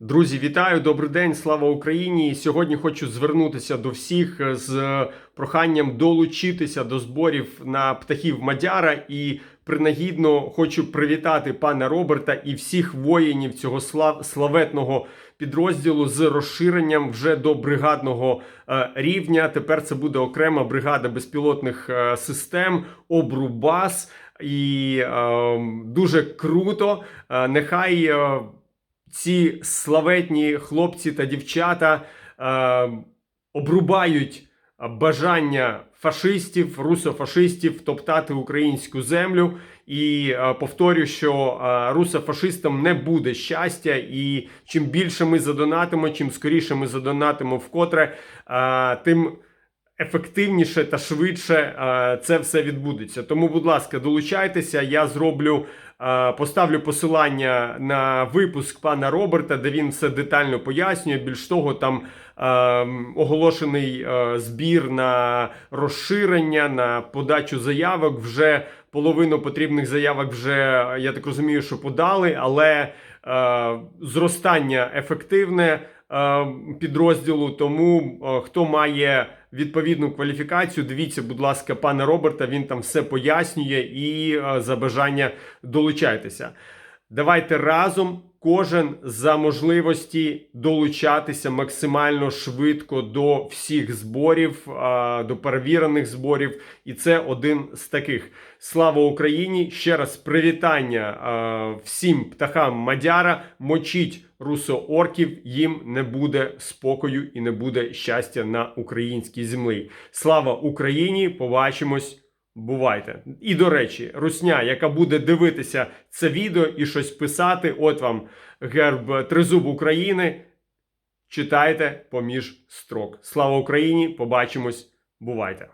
Друзі, вітаю, добрий день, слава Україні! Сьогодні хочу звернутися до всіх з проханням долучитися до зборів на птахів Мадяра і принагідно хочу привітати пана Роберта і всіх воїнів цього слав... славетного підрозділу з розширенням вже до бригадного е, рівня. Тепер це буде окрема бригада безпілотних е, систем Обрубас. І е, дуже круто. Е, нехай. Е, ці славетні хлопці та дівчата е, обрубають бажання фашистів, русофашистів топтати українську землю. І е, повторю, що е, русофашистам не буде щастя, і чим більше ми задонатимо, чим скоріше ми задонатимо вкотре, е, тим. Ефективніше та швидше е, це все відбудеться. Тому, будь ласка, долучайтеся. Я зроблю, поставлю посилання на випуск пана Роберта, де він все детально пояснює. Більш того, там оголошений збір на розширення, на подачу заявок. Вже половину потрібних заявок вже я так розумію, що подали, але зростання ефективне підрозділу. Тому хто має відповідну кваліфікацію, дивіться, будь ласка, пана Роберта. Він там все пояснює і е, за бажання долучайтеся. Давайте разом. Кожен за можливості долучатися максимально швидко до всіх зборів, до перевірених зборів, і це один з таких. Слава Україні! Ще раз привітання всім птахам Мадяра. Мочіть русоорків, їм не буде спокою і не буде щастя на українській землі. Слава Україні! Побачимось! Бувайте. І до речі, русня, яка буде дивитися це відео і щось писати, от вам герб Тризуб України. Читайте поміж строк. Слава Україні! Побачимось! Бувайте!